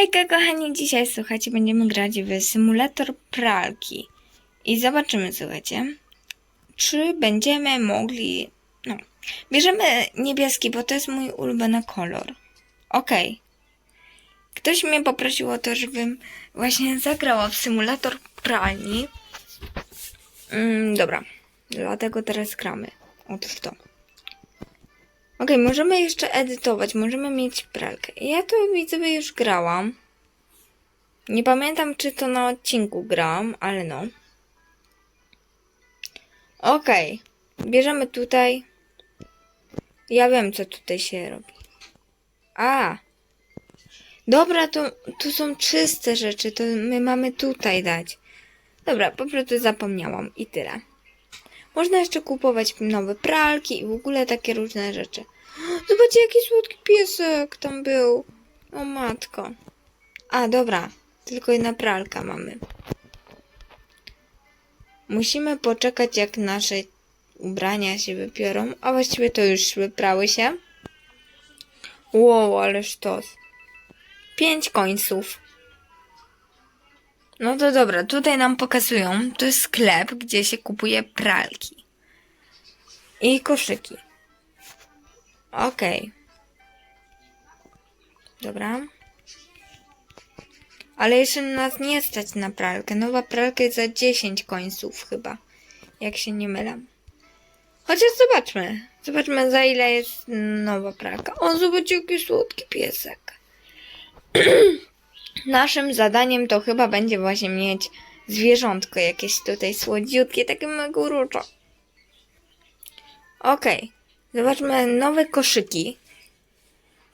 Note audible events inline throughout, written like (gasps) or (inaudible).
Hejka kochani, dzisiaj słuchajcie, będziemy grać w symulator pralki. I zobaczymy, słuchajcie, czy będziemy mogli... No, bierzemy niebieski, bo to jest mój ulubiony kolor. Okej. Ktoś mnie poprosił o to, żebym właśnie zagrała w symulator pralni. Mm, dobra, dlatego teraz gramy. Otóż to. Okej, możemy jeszcze edytować, możemy mieć pralkę. Ja to widzowie już grałam. Nie pamiętam, czy to na odcinku grałam, ale no. Okej, bierzemy tutaj. Ja wiem, co tutaj się robi. A! Dobra, to tu są czyste rzeczy, to my mamy tutaj dać. Dobra, po prostu zapomniałam i tyle. Można jeszcze kupować nowe pralki i w ogóle takie różne rzeczy. (gasps) Zobaczcie, jaki słodki piesek tam był. O matko. A, dobra. Tylko jedna pralka mamy. Musimy poczekać, jak nasze ubrania się wypiorą. A właściwie to już wyprały się. Wow, ale sztos. Pięć końców. No to dobra, tutaj nam pokazują, to jest sklep, gdzie się kupuje pralki. I koszyki. Okej. Dobra. Ale jeszcze nas nie stać na pralkę. Nowa pralka jest za 10 końców chyba. Jak się nie mylam. Chociaż zobaczmy. Zobaczmy za ile jest nowa pralka. O, zobaczcie jaki słodki piesek. (clears throat) Naszym zadaniem to chyba będzie właśnie mieć zwierzątko jakieś tutaj słodziutkie, takie mega uroczo. Okej. Zobaczmy nowe koszyki.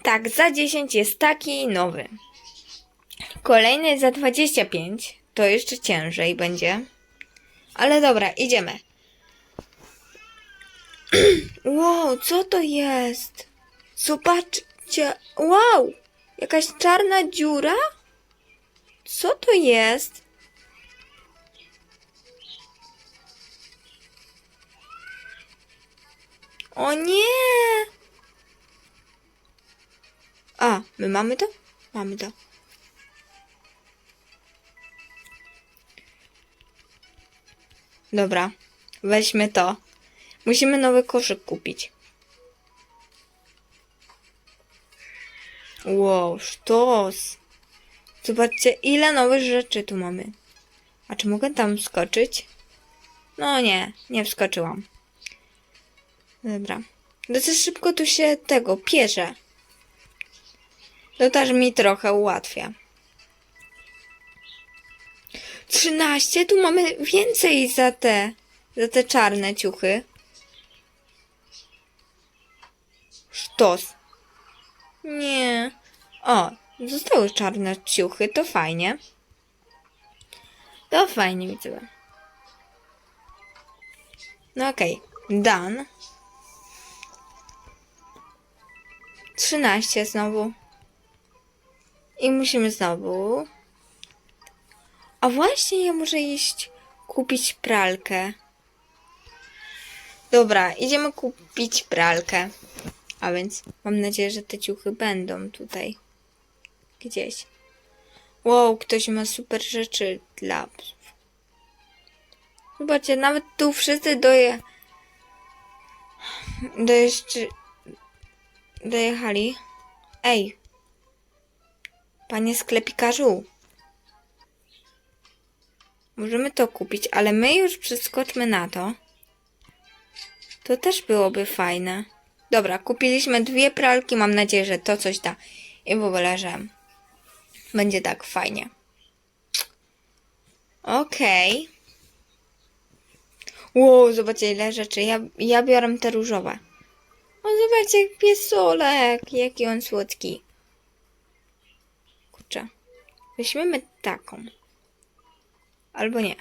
Tak, za 10 jest taki nowy. Kolejny za 25. To jeszcze ciężej będzie. Ale dobra, idziemy. (clears throat) wow, co to jest? Zobaczcie. Wow! Jakaś czarna dziura? Co to jest? O nie! A, my mamy to? Mamy to. Dobra, weźmy to. Musimy nowy koszyk kupić. Wow, sztos. Zobaczcie, ile nowych rzeczy tu mamy. A czy mogę tam wskoczyć? No nie, nie wskoczyłam. Dobra. Dosyć szybko tu się tego pierze. To też mi trochę ułatwia. 13? Tu mamy więcej za te, za te czarne ciuchy. Sztos. Nie. O, zostały czarne ciuchy, to fajnie. To fajnie widzę. No okej, okay. done. 13 znowu. I musimy znowu. A właśnie ja muszę iść kupić pralkę. Dobra, idziemy kupić pralkę. A więc mam nadzieję, że te ciuchy będą tutaj. Gdzieś. Wow, ktoś ma super rzeczy dla psów. Zobaczcie, nawet tu wszyscy doje... Dojeżdż... Dojechali. Ej. Panie sklepikarzu. Możemy to kupić, ale my już przeskoczmy na to. To też byłoby fajne. Dobra, kupiliśmy dwie pralki. Mam nadzieję, że to coś da. I w ogóle, że będzie tak fajnie. Okej. Okay. Wow, zobaczcie ile rzeczy. Ja, ja biorę te różowe. O, zobaczcie, jak piesolek. Jaki on słodki. Kurczę. Weźmiemy taką. Albo nie.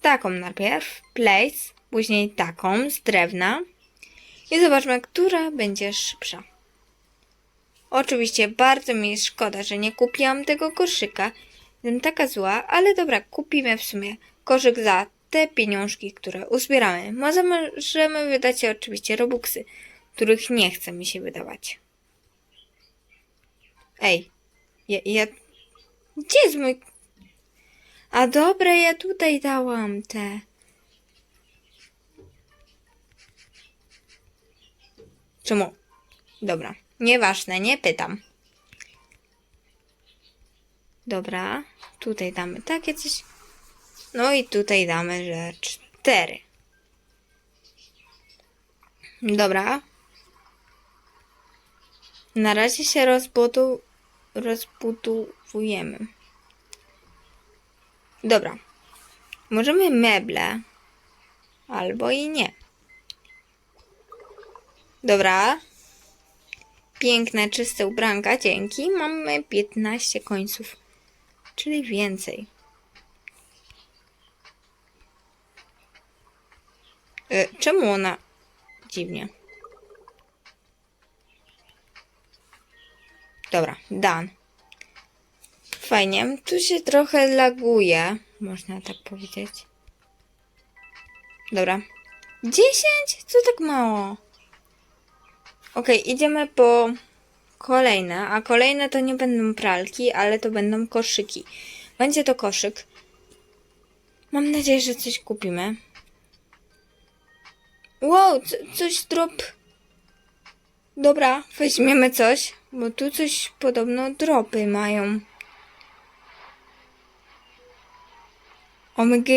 Taką najpierw. Place. Później taką z drewna. I zobaczmy, która będzie szybsza. Oczywiście bardzo mi jest szkoda, że nie kupiłam tego koszyka. Jestem taka zła, ale dobra, kupimy w sumie koszyk za te pieniążki, które uzbieramy. Możemy wydać oczywiście robuxy, których nie chce mi się wydawać. Ej, ja, ja Gdzie jest mój... A dobra, ja tutaj dałam te. Czemu? Dobra, nieważne, nie pytam. Dobra, tutaj damy takie coś. No i tutaj damy, że cztery. Dobra. Na razie się rozbudu... rozbudowujemy. Dobra. Możemy meble. Albo i nie. Dobra. Piękne, czyste ubranka, dzięki. Mamy 15 końców. Czyli więcej. E, czemu ona... Dziwnie. Dobra, done. Fajnie. Tu się trochę laguje, można tak powiedzieć. Dobra. 10? Co tak mało? Okej, idziemy po kolejne, a kolejne to nie będą pralki, ale to będą koszyki. Będzie to koszyk. Mam nadzieję, że coś kupimy. Wow, co, coś drop. Dobra, weźmiemy coś, bo tu coś podobno dropy mają. OMG.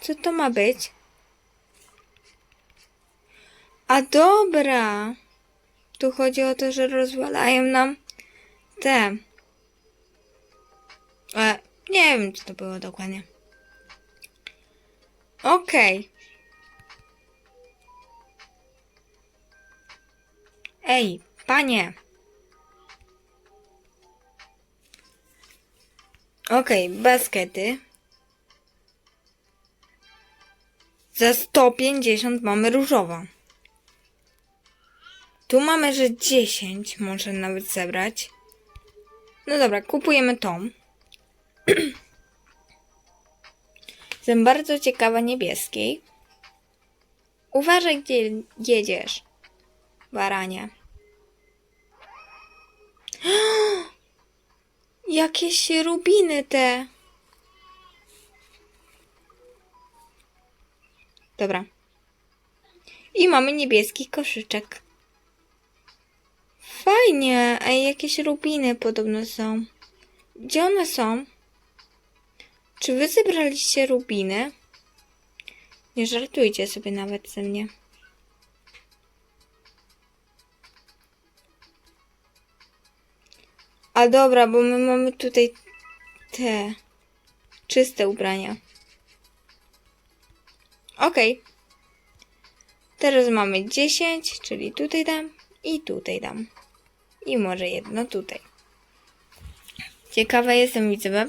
Co to ma być? A dobra. Tu chodzi o to, że rozwalają nam te. E, nie wiem, co to było dokładnie. Okej. Ej, panie. Okej, baskety. Za 150 mamy różowa. Tu mamy, że 10 może nawet zebrać. No dobra, kupujemy tą. (clears throat) Jestem bardzo ciekawa niebieskiej. Uważaj, gdzie jedziesz, baranie. (gasps) Jakieś rubiny te. Dobra. I mamy niebieski koszyczek. Fajnie, a jakieś rubiny podobno są. Gdzie one są? Czy wy zebraliście rubiny? Nie żartujcie sobie nawet ze mnie. A dobra, bo my mamy tutaj te czyste ubrania. Okej. Teraz mamy 10, czyli tutaj dam i tutaj dam. I może jedno tutaj. Ciekawa jestem, widzowie.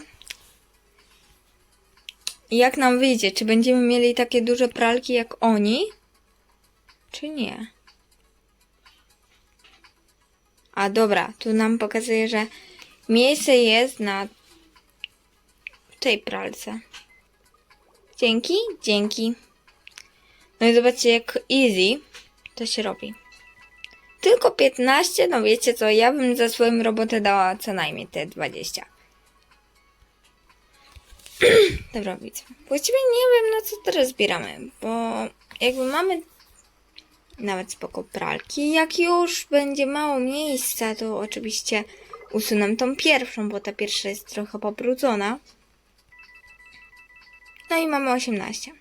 Jak nam wyjdzie? Czy będziemy mieli takie duże pralki jak oni? Czy nie? A dobra, tu nam pokazuje, że miejsce jest na tej pralce. Dzięki, dzięki. No i zobaczcie, jak easy to się robi. Tylko 15, no wiecie co, ja bym za swoją robotę dała co najmniej te 20. (clears throat) Dobra, widzę. Właściwie nie wiem, na co teraz zbieramy, bo jakby mamy nawet spoko pralki. Jak już będzie mało miejsca, to oczywiście usunę tą pierwszą, bo ta pierwsza jest trochę pobrudzona. No i mamy 18.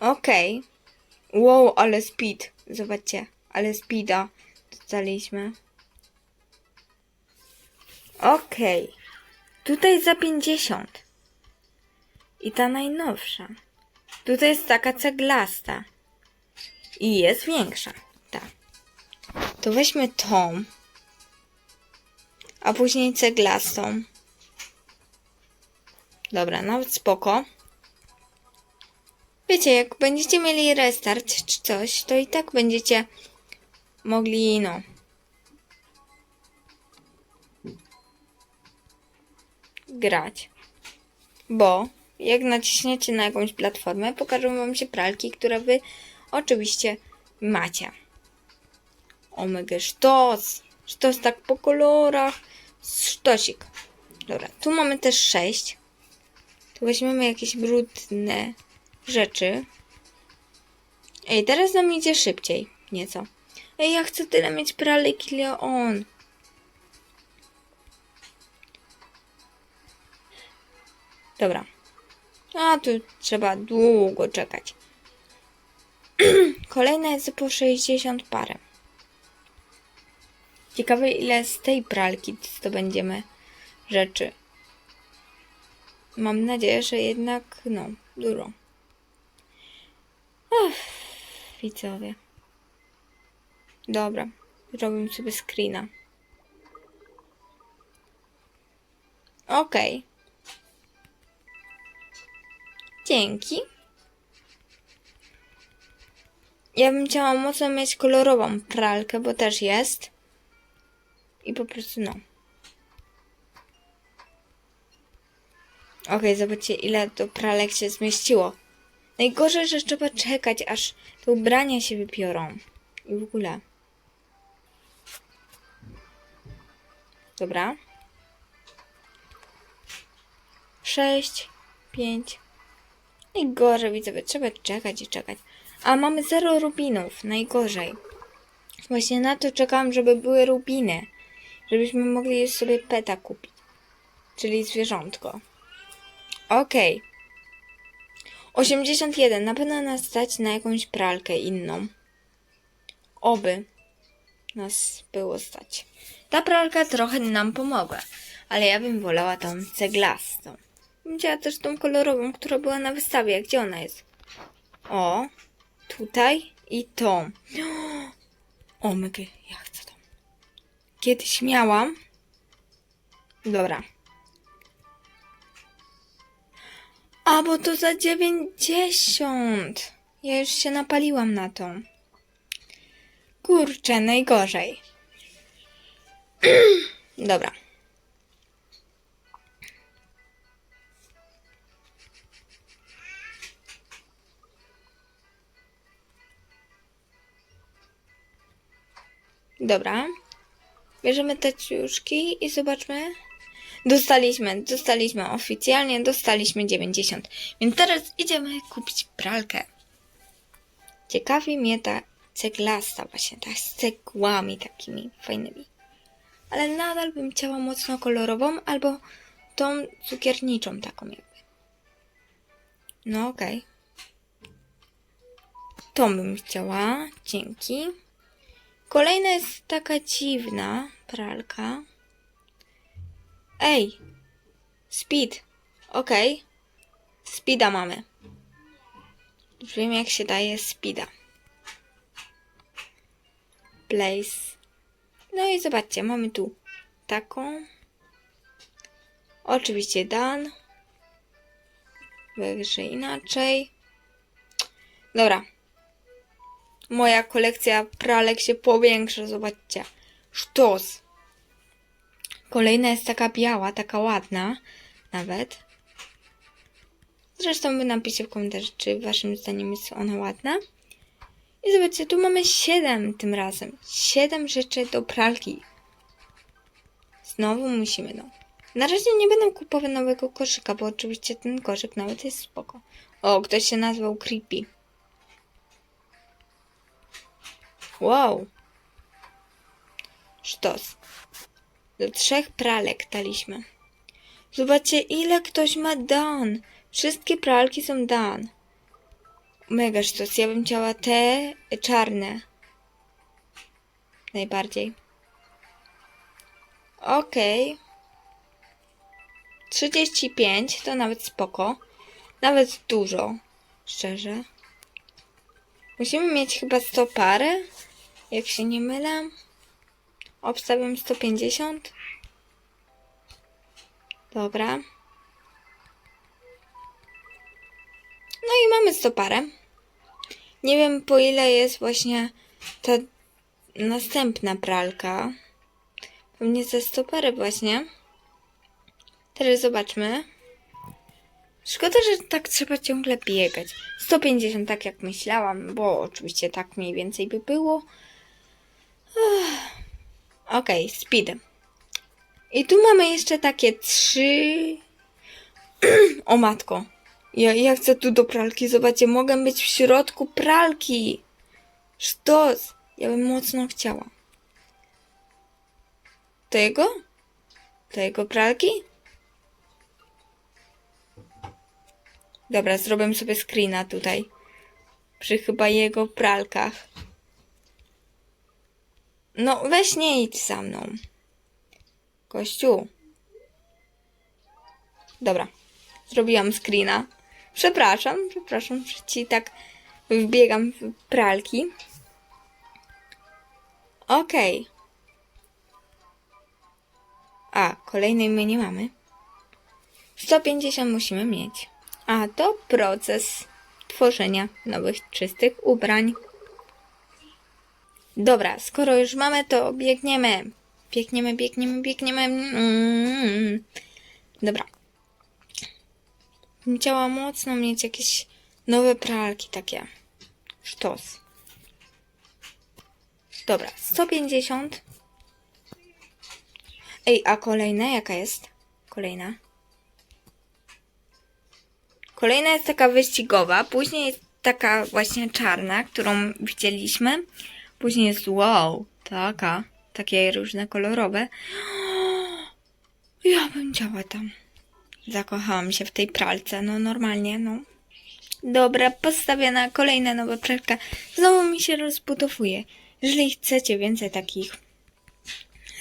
Okej. Wow, ale speed. Zobaczcie, ale speeda dostaliśmy. Okej. Tutaj za 50. I ta najnowsza. Tutaj jest taka ceglasta. I jest większa. Tak. To weźmy tą. A później ceglastą. Dobra, nawet spoko. Wiecie, jak będziecie mieli restart czy coś, to i tak będziecie mogli, no. Grać. Bo jak naciśniecie na jakąś platformę, pokażą wam się pralki, które wy oczywiście macie. Omega sztos. Sztos tak po kolorach. Sztosik. Dobra, tu mamy też sześć. Tu weźmiemy jakieś brudne rzeczy. Ej, teraz nam idzie szybciej. Nieco. Ej, ja chcę tyle mieć pralek, ile on. Dobra. A tu trzeba długo czekać. (clears throat) Kolejna jest po 60 parę. Ciekawe ile z tej pralki zdobędziemy rzeczy. Mam nadzieję, że jednak, no, dużo. Uff, widzowie. Dobra, zrobię sobie screena. Okej. Dzięki. Ja bym chciała mocno mieć kolorową pralkę, bo też jest. I po prostu no. Okej, zobaczcie ile do pralek się zmieściło. Najgorzej, że trzeba czekać, aż te ubrania się wypiorą. I w ogóle. Dobra. Sześć, pięć. Najgorzej, widzowie, trzeba czekać i czekać. A mamy zero rubinów, najgorzej. Właśnie na to czekałam, żeby były rubiny. Żebyśmy mogli sobie peta kupić. Czyli zwierzątko. Okej. 81. Na pewno nas stać na jakąś pralkę inną. Oby nas było stać. Ta pralka trochę nam pomogła, ale ja bym wolała tą ceglastą. Chciała też tą kolorową, która była na wystawie. Gdzie ona jest? O, tutaj i tą. (gasps) O, mygy, ja chcę tą. Kiedyś miałam. Dobra. A, bo to za 90. Ja już się napaliłam na tą. Kurczę, najgorzej. (clears throat) Dobra. Dobra. Bierzemy te ciuszki i zobaczmy. Dostaliśmy, dostaliśmy oficjalnie, dostaliśmy 90. Więc teraz idziemy kupić pralkę. Ciekawi mnie ta ceglasta właśnie, ta z cegłami takimi fajnymi. Ale nadal bym chciała mocno kolorową albo tą cukierniczą taką jakby. No okej. Tą bym chciała, dzięki. Kolejna jest taka dziwna pralka. Ej! Speed. Okej. Speeda mamy. Już wiem jak się daje speeda. Place. No i zobaczcie, mamy tu taką. Oczywiście Dan. Wyżej inaczej. Dobra. Moja kolekcja pralek się powiększa, zobaczcie. Sztos. Kolejna jest taka biała, taka ładna nawet. Zresztą wy napiszcie w komentarzu, czy waszym zdaniem jest ona ładna. I zobaczcie, tu mamy 7 tym razem. 7 rzeczy do pralki. Znowu musimy, no. Na razie nie będę kupować nowego koszyka, bo oczywiście ten koszyk nawet jest spoko. O, ktoś się nazwał Creepy. Wow. Sztos. Do trzech pralek daliśmy. Zobaczcie, ile ktoś ma dan. Wszystkie pralki są dan. Mega sztos. Ja bym chciała te czarne. Najbardziej. Okej. 35 to nawet spoko. Nawet dużo. Szczerze. Musimy mieć chyba 100 parę. Jak się nie mylę. Obstawiam 150. Dobra. No i mamy 100 parę. Nie wiem po ile jest właśnie ta następna pralka. Pewnie ze 100 parę właśnie. Teraz zobaczmy. Szkoda, że tak trzeba ciągle biegać. 150 tak jak myślałam, bo oczywiście tak mniej więcej by było. Uff. Okej, speed. I tu mamy jeszcze takie trzy... (clears throat) o matko. Ja, ja chcę tu do pralki. Zobaczcie, mogę być w środku pralki. Sztos. Ja bym mocno chciała. To jego pralki? Dobra, zrobię sobie screena tutaj. Przy chyba jego pralkach. No, weź nie idź za mną. Kościół. Dobra. Zrobiłam screena. Przepraszam, przepraszam, że ci tak wbiegam w pralki. Okej. A, kolejnej my nie mamy. 150 musimy mieć. A to proces tworzenia nowych czystych ubrań. Dobra, skoro już mamy to, biegniemy. Biegniemy, biegniemy, biegniemy. Mm. Dobra. Bym chciała mocno mieć jakieś nowe pralki takie. Sztos. Dobra, 150. Ej, a kolejna jaka jest? Kolejna. Kolejna jest taka wyścigowa, później jest taka właśnie czarna, którą widzieliśmy. Później jest wow, taka, takie różne kolorowe. Ja bym chciała tam. Zakochałam się w tej pralce, no normalnie, no. Dobra, postawiona kolejna nowa pralka. Znowu mi się rozbudowuje. Jeżeli chcecie więcej takich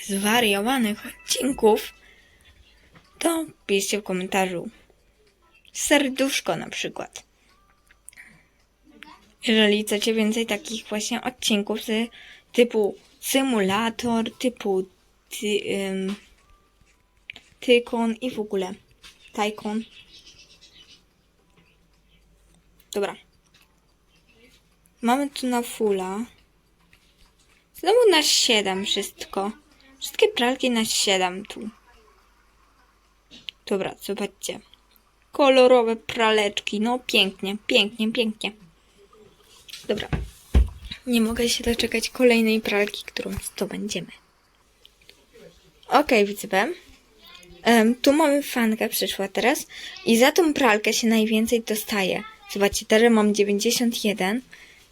zwariowanych odcinków, to piszcie w komentarzu serduszko na przykład. Jeżeli chcecie więcej takich właśnie odcinków typu symulator, typu ty, ym, tykon i w ogóle tajkon. Dobra. Mamy tu na fulla. Znowu na 7 wszystko. Wszystkie pralki na 7 tu. Dobra, zobaczcie. Kolorowe praleczki. No pięknie, pięknie, pięknie. Dobra. Nie mogę się doczekać kolejnej pralki, którą zdobędziemy. Okej, widzę. Um, tu mamy fankę, przyszła teraz. I za tą pralkę się najwięcej dostaje. Zobaczcie, teraz mam 91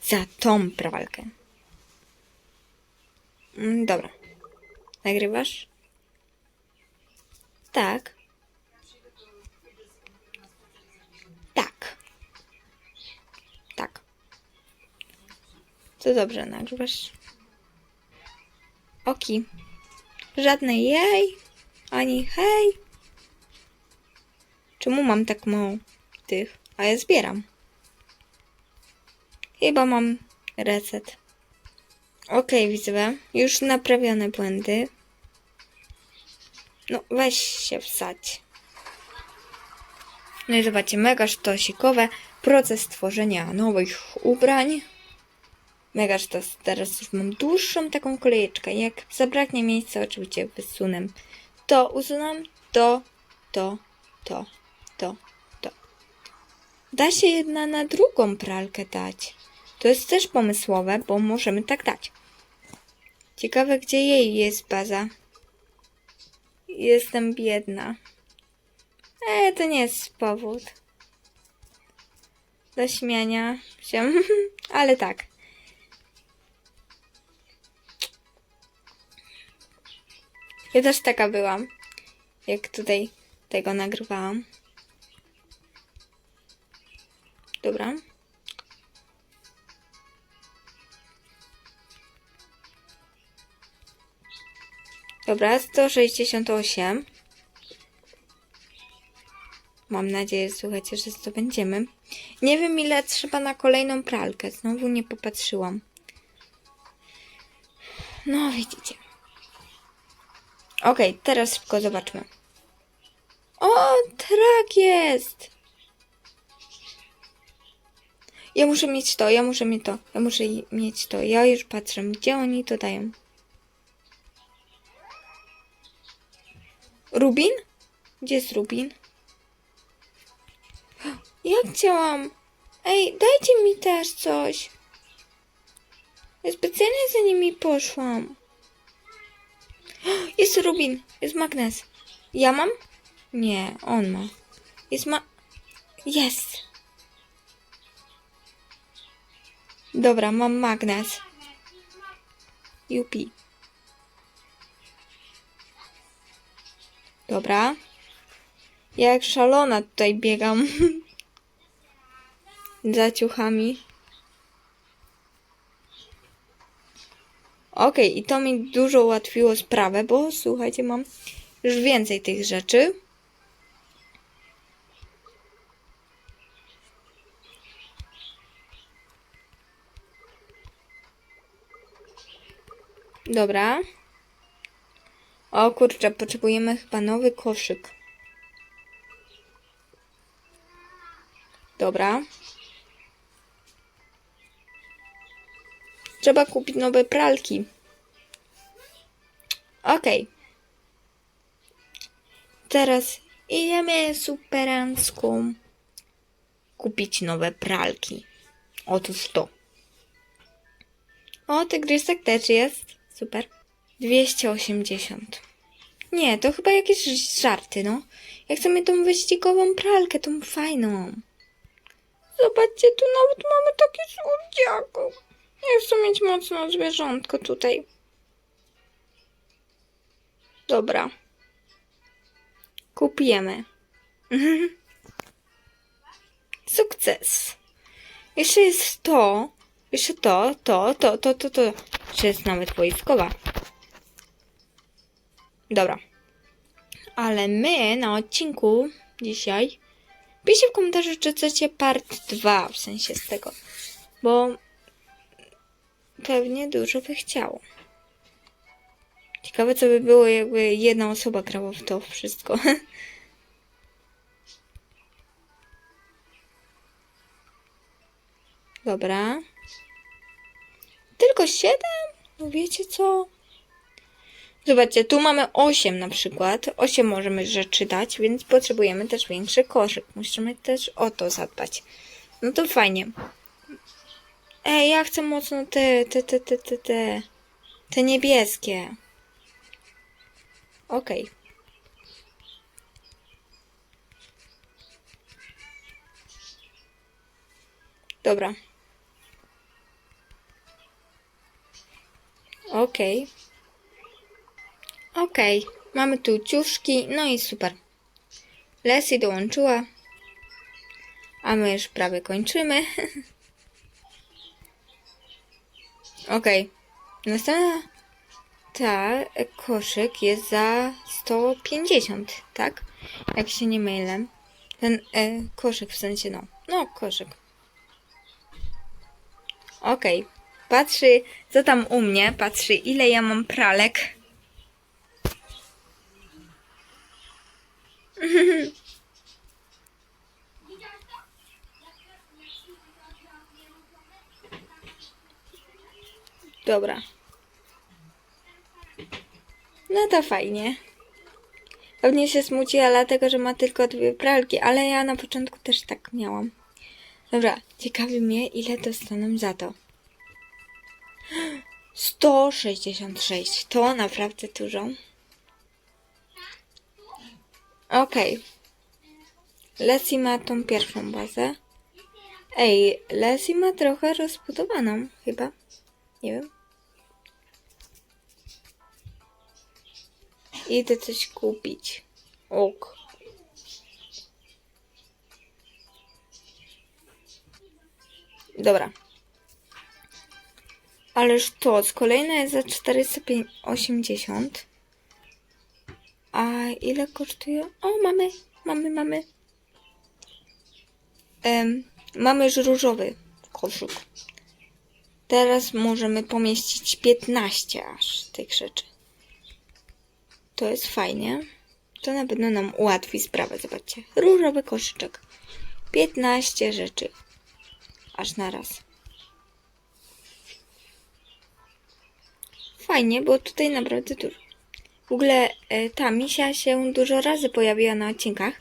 za tą pralkę. Mm, dobra. Nagrywasz? Tak. To dobrze, nagrywasz. Oki. Żadnej jej, ani hej. Czemu mam tak mało tych? A ja zbieram. Chyba mam reset. Okej, widzę. Już naprawione błędy. No, weź się wsadź. No i zobaczcie, mega sztosikowe. Proces tworzenia nowych ubrań. Mega sztos. Teraz już mam dłuższą taką kolejeczkę. Jak zabraknie miejsca, oczywiście wysunę. To usunę, to, to, to, to, to. Da się jedna na drugą pralkę dać. To jest też pomysłowe, bo możemy tak dać. Ciekawe, gdzie jej jest baza. Jestem biedna. E, to nie jest powód do śmiania się, ale tak. Ja też taka byłam, jak tutaj tego nagrywałam. Dobra. Dobra, 168. Mam nadzieję, słuchajcie, że zdobędziemy. Nie wiem, ile trzeba na kolejną pralkę. Znowu nie popatrzyłam. No, widzicie. Okej, teraz szybko zobaczmy. O, trak jest! Ja muszę mieć to, ja muszę mieć to, ja muszę mieć to. Ja już patrzę, gdzie oni to dają. Rubin? Gdzie jest Rubin? (gasps) Ja chciałam. Ej, dajcie mi też coś. Ja specjalnie za nimi poszłam. Jest Rubin, jest magnes. Ja mam? Nie, on ma. Jest ma... Jest! Dobra, mam magnes. Jupi. Dobra. Ja jak szalona tutaj biegam. (laughs) Za ciuchami. Okej, i to mi dużo ułatwiło sprawę, bo słuchajcie, mam już więcej tych rzeczy. Dobra. O kurczę, potrzebujemy chyba nowy koszyk. Dobra. Trzeba kupić nowe pralki. Okej. Teraz idziemy superancką kupić nowe pralki. Otóż to. O, tygrysek też jest. Super. 280. Nie, to chyba jakieś żarty, no. Ja chcę mieć tą wyścigową pralkę, tą fajną. Zobaczcie, tu nawet mamy takie słodziaku. Ja chcę mieć mocno zwierzątko tutaj. Dobra. Kupujemy. (laughs) Sukces. Jeszcze jest to. Jeszcze to, to, to, to, to, to. Jeszcze jest nawet wojskowa. Dobra. Ale my na odcinku dzisiaj piszcie w komentarzu, czy chcecie part 2, w sensie z tego. Bo pewnie dużo by chciało. Ciekawe, co by było, jakby jedna osoba grała w to wszystko. (laughs) Dobra. Tylko siedem? No wiecie co? Zobaczcie, tu mamy 8 na przykład. 8 możemy rzeczy dać, więc potrzebujemy też większy koszyk. Musimy też o to zadbać. No to fajnie. Ej, ja chcę mocno te, te, te, te, te, te, te niebieskie. Okej. Dobra. Okej. Okej. Mamy tu ciuszki, no i super. Leslie dołączyła. A my już prawie kończymy. (laughs) Okej. Następna ta e, koszyk jest za 150, tak? Jak się nie mylę. Ten e, koszyk w sensie, no. No, koszyk. Okej. Patrzy, co tam u mnie. Patrzy, ile ja mam pralek. (laughs) Dobra. No to fajnie. Pewnie się smuciła dlatego, że ma tylko dwie pralki, ale ja na początku też tak miałam. Dobra, ciekawi mnie, ile dostaną za to. (gasps) 166. To naprawdę dużo. Okej. Leslie ma tą pierwszą bazę. Ej, Leslie ma trochę rozbudowaną, chyba. Nie wiem. Idę coś kupić. Ok. Dobra. Ależ to, kolejne jest za 480. A ile kosztuje? O, mamy, mamy, mamy. Em, mamy już różowy koszyk. Teraz możemy pomieścić 15 aż tych rzeczy. To jest fajnie. To na pewno nam ułatwi sprawę. Zobaczcie. Różowy koszyczek. 15 rzeczy. Aż na raz. Fajnie, bo tutaj naprawdę dużo. W ogóle e, ta misia się dużo razy pojawiła na odcinkach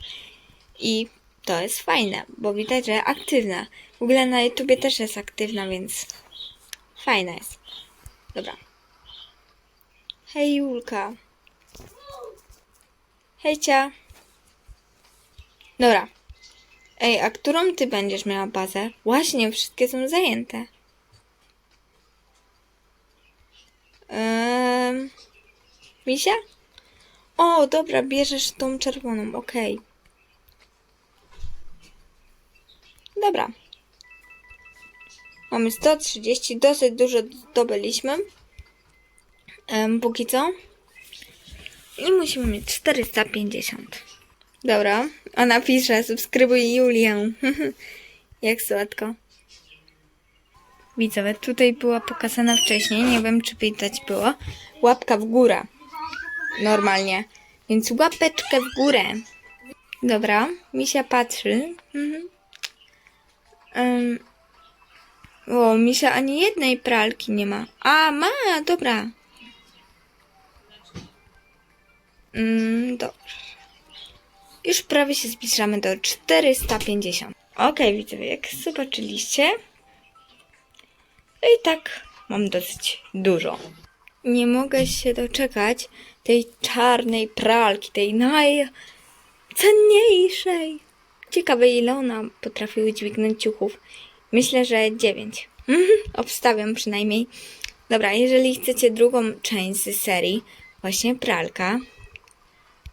i to jest fajne, bo widać, że aktywna. W ogóle na YouTubie też jest aktywna, więc fajna jest. Dobra. Hej Julka. Hejcia. Dobra. Ej, a którą ty będziesz miała bazę? Właśnie, wszystkie są zajęte. Misia? O, dobra, bierzesz tą czerwoną, okej. Dobra. Mamy 130, dosyć dużo zdobyliśmy. Um, póki co. I musimy mieć 450. Dobra, ona pisze, subskrybuj Julię. (laughs) Jak słodko. Widzowie, tutaj była pokazana wcześniej, nie wiem czy widać było. Łapka w górę. Normalnie. Więc łapeczkę w górę. Dobra, Misia patrzy. Mhm. Um, o, Misia ani jednej pralki nie ma. A, ma, dobra. Mm, dobrze. Już prawie się zbliżamy do 450. Okej, widzowie, jak zobaczyliście, i tak mam dosyć dużo. Nie mogę się doczekać tej czarnej pralki, tej najcenniejszej. Ciekawe, ile ona potrafi udźwignąć ciuchów. Myślę, że 9. Obstawiam przynajmniej. Dobra, jeżeli chcecie drugą część z serii, właśnie pralka,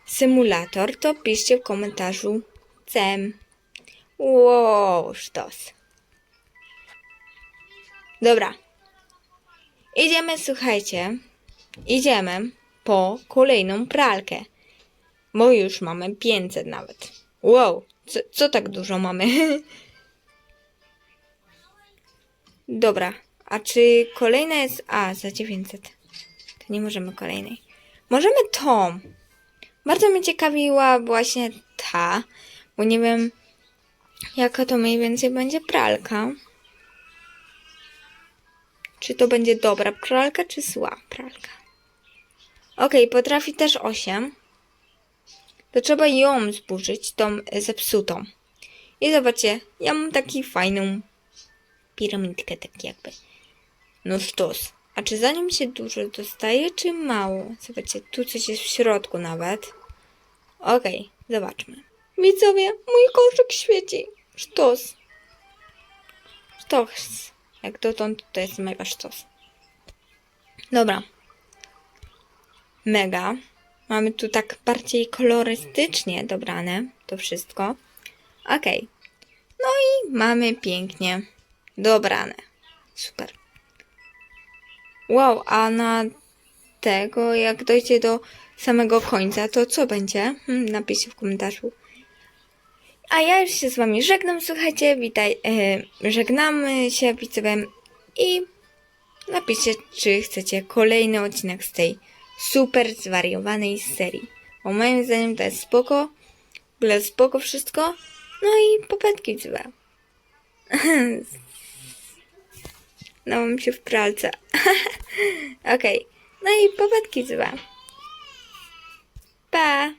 symulator, to piszcie w komentarzu CEM. Wow, sztos. Dobra. Idziemy, słuchajcie. Idziemy po kolejną pralkę. Bo już mamy 500 nawet. Wow, co, co tak dużo mamy? (laughs) Dobra, a czy kolejna jest... A, za 900. To nie możemy kolejnej. Możemy tą. Bardzo mnie ciekawiła właśnie ta, bo nie wiem, jaka to mniej więcej będzie pralka. Czy to będzie dobra pralka, czy zła pralka? Okej, potrafi też 8. To trzeba ją zburzyć, tą zepsutą. I zobaczcie, ja mam taki fajną piramidkę, tak jakby. No sztos. A czy za nim się dużo dostaje, czy mało? Zobaczcie, tu coś jest w środku nawet. Okej, zobaczmy. Widzowie, mój koszyk świeci. Sztos. Sztos. Jak dotąd to jest mega sztos. Dobra. Mega. Mamy tu tak bardziej kolorystycznie dobrane to wszystko. Okej. No i mamy pięknie dobrane. Super. Wow, a na tego, jak dojdzie do samego końca, to co będzie? Hmm, napiszcie w komentarzu. A ja już się z wami żegnam, słuchajcie, witaj, e, żegnamy się widzowie i napiszcie, czy chcecie kolejny odcinek z tej super zwariowanej serii. Bo moim zdaniem to jest spoko, w ogóle spoko wszystko, no i popetki złe. (laughs) Mam się w pralce. (laughs) Okej, no i popetki złe. Pa!